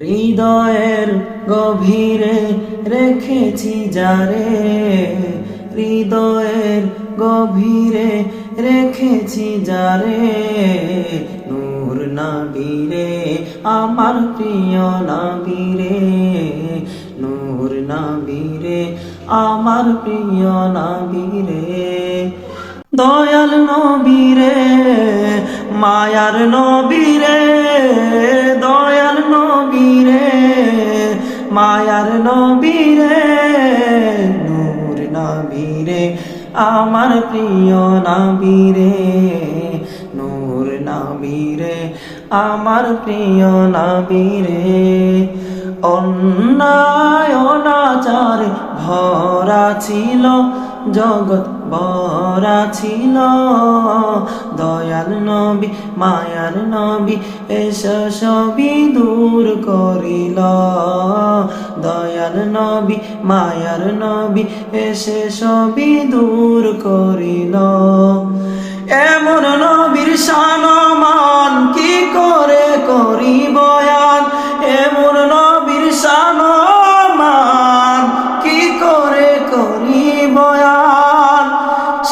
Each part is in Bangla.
হৃদয়ের গভীরে রেখেছি যারে হৃদয়ের গভীরে রেখেছি যারে নূর নাবিরে আমার প্রিয় নাবিরে নূর নাবিরে আমার প্রিয় নাবিরে দয়াল নবীরে, মায়ার নবীরে। মায়ার নবীরে, নূর নবীরে, আমার প্রিয় নবীরে, নূর নবীরে, আমার প্রিয় নবীরে। অন্যায়, অনাচার ভরা ছিল জগৎ বরা ছিল। দয়াল নবী, মায়ার নবী এস সবই দূর করিল। দয়াল নবী, মায়ার নবী এসে সবই দূর করিল।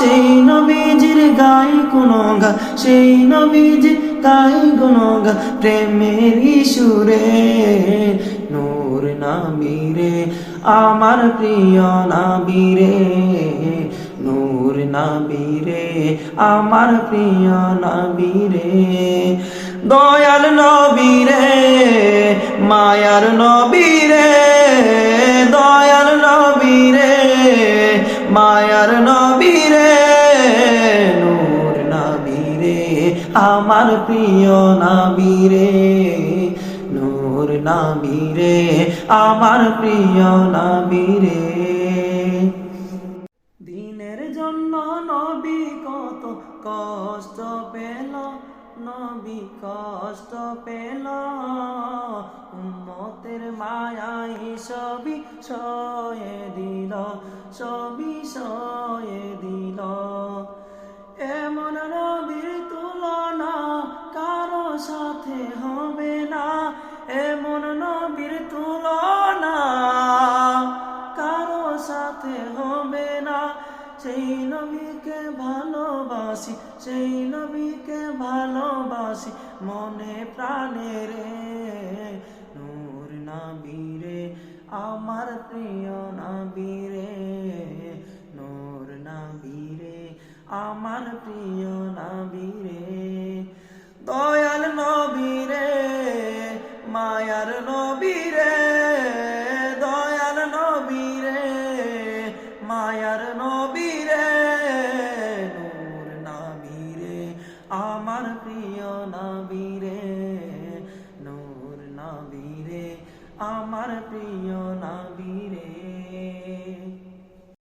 সেই নবীজির গাই গুণগা সেই নবীজির গাই গুণগা প্রেমের সুরে নূর নাবিরে আমার প্রিয় নাবিরে নূর নাবিরে আমার প্রিয় নাবিরে দয়াল নবীরে, মায়ার নবীরে আমার প্রিয় নাবিরে নূর নাবিরে আমার প্রিয় নাবিরে দিনের জন্য নবী কত কষ্ট পেল, নবী কষ্ট পেল। উম্মতের মায়াই সবই সয়ে দিল সবই সয়ে সেই নবীকে ভালোবাসি, সেই নবীকে ভালোবাসি, মনে প্রাণে রে, নূর নাবিরে আমার প্রিয় নাবিরে নূর নাবিরে আমার প্রিয় নাবিরে আমার প্রিয় নাবীরে